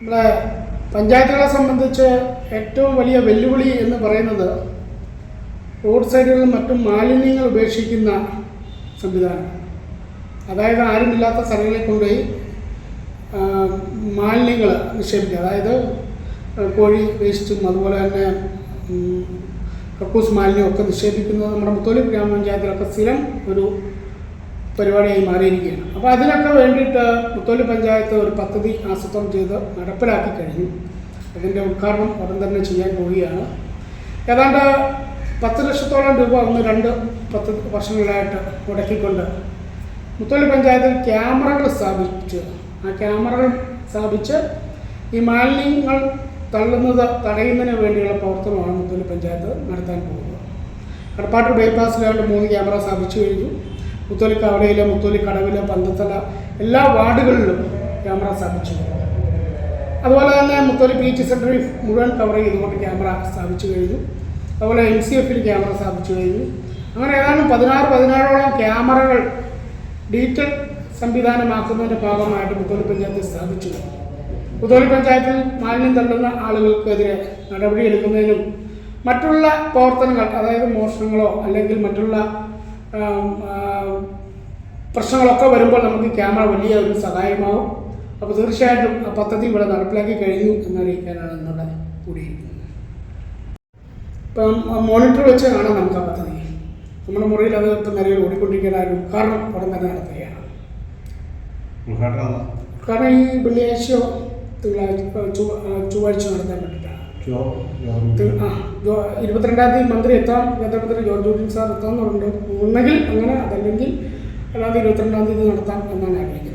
നമ്മളെ പഞ്ചായത്തുകളെ സംബന്ധിച്ച് ഏറ്റവും വലിയ വെല്ലുവിളി എന്ന് പറയുന്നത് റോഡ് സൈഡുകളിൽ മറ്റും മാലിന്യങ്ങൾ ഉപേക്ഷിക്കുന്ന സംവിധാനം. അതായത് ആരുമില്ലാത്ത സ്ഥലങ്ങളിൽ കൊണ്ടുപോയി മാലിന്യങ്ങൾ നിക്ഷേപിക്കുക. അതായത് കോഴി വേസ്റ്റും അതുപോലെ തന്നെ കക്കൂസ് മാലിന്യവും ഒക്കെ നിക്ഷേപിക്കുന്നത് നമ്മുടെ മുത്തോലി ഗ്രാമപഞ്ചായത്തിലൊക്കെ സ്ഥിരം ഒരു പരിപാടിയായി മാറിയിരിക്കുകയാണ്. അപ്പോൾ അതിനൊക്കെ വേണ്ടിയിട്ട് മുത്തോലി പഞ്ചായത്ത് ഒരു പദ്ധതി ആസൂത്രണം ചെയ്ത് നടപ്പിലാക്കി കഴിഞ്ഞു. അതിന്റെ ഉദ്ഘാടനം ഉടൻ തന്നെ ചെയ്യാൻ പോവുകയാണ്. ഏതാണ്ട് പത്ത് ലക്ഷത്തോളം രൂപ ഒന്ന് രണ്ട് പത്ത് വർഷങ്ങളായിട്ട് മുടക്കിക്കൊണ്ട് മുത്തോലി പഞ്ചായത്തിൽ ക്യാമറകൾ സ്ഥാപിച്ച് ആ ക്യാമറകൾ സ്ഥാപിച്ച് ഈ മാലിന്യങ്ങൾ തള്ളുന്നത് തടയുന്നതിന് വേണ്ടിയുള്ള പ്രവർത്തനമാണ് മുത്തോലി പഞ്ചായത്ത് നടത്താൻ പോകുന്നത്. കടപ്പാട്ട് ബൈപ്പാസിലായിട്ട് മൂന്ന് ക്യാമറ സ്ഥാപിച്ചു കഴിഞ്ഞു. മുത്തോലി കവടയിലെ മുത്തോലി കടവിലെ പന്തത്തല എല്ലാ വാർഡുകളിലും ക്യാമറ സ്ഥാപിച്ചു അതുപോലെ തന്നെ മുത്തോലി പി ബീച്ച് സെക്രട്ടറി മുഴുവൻ കവർ ചെയ്തുകൊണ്ട് ക്യാമറ സ്ഥാപിച്ചു കഴിഞ്ഞു. അതുപോലെ എം സി എഫിൽ ക്യാമറ സ്ഥാപിച്ചു കഴിഞ്ഞു. അങ്ങനെ ഏതാണ്ട് പതിനാറ് പതിനാറോളം ക്യാമറകൾ ഡിജിറ്റൽ സംവിധാനമാക്കുന്നതിന്റെ ഭാഗമായിട്ട് മുത്തോലി പഞ്ചായത്തിൽ സ്ഥാപിച്ചു. മുത്തോലി പഞ്ചായത്തിൽ മാലിന്യം തള്ളുന്ന ആളുകൾക്കെതിരെ നടപടിയെടുക്കുന്നതിനും മറ്റുള്ള പ്രവർത്തനങ്ങൾ അതായത് മോഷണങ്ങളോ അല്ലെങ്കിൽ മറ്റുള്ള പ്രശ്നങ്ങളൊക്കെ വരുമ്പോൾ നമുക്ക് ക്യാമറ വലിയ ഒരു സഹായമാവും. അപ്പോൾ തീർച്ചയായിട്ടും ആ പദ്ധതി ഇവിടെ നടപ്പിലാക്കി കഴിഞ്ഞു എന്നറിയിക്കാനാണ് നിങ്ങളുടെ കൂടിയിരിക്കുന്നത്. ഇപ്പം മോണിറ്റർ വെച്ച് കാണാം നമുക്ക് ആ പദ്ധതി. നമ്മുടെ മുറിയിൽ അത് ഇപ്പം നിലയിൽ ഓടിക്കൊണ്ടിരിക്കുന്ന ഒരു ഉദ്ഘാടനം ഉടൻ തന്നെ നടത്തുകയാണ്. ഉദ്ഘാടനം കാരണം ഈ വെള്ളിയാഴ്ചയോ തിങ്കളാഴ്ച ചൊവ്വാഴ്ച നടത്താൻ പറ്റില്ല ജോ- ഇരുപത്തിരണ്ടാം തീയതി മന്ത്രി എത്താം. കേന്ദ്രമന്ത്രി ജോർജ് ജോർജിൻ സാർ എത്താമെന്നുണ്ട് ഒന്നെങ്കിൽ അങ്ങനെ അതല്ലെങ്കിൽ അല്ലാതെ ഇരുപത്തിരണ്ടാം തീയതി നടത്താം എന്നാണ് അറിയാം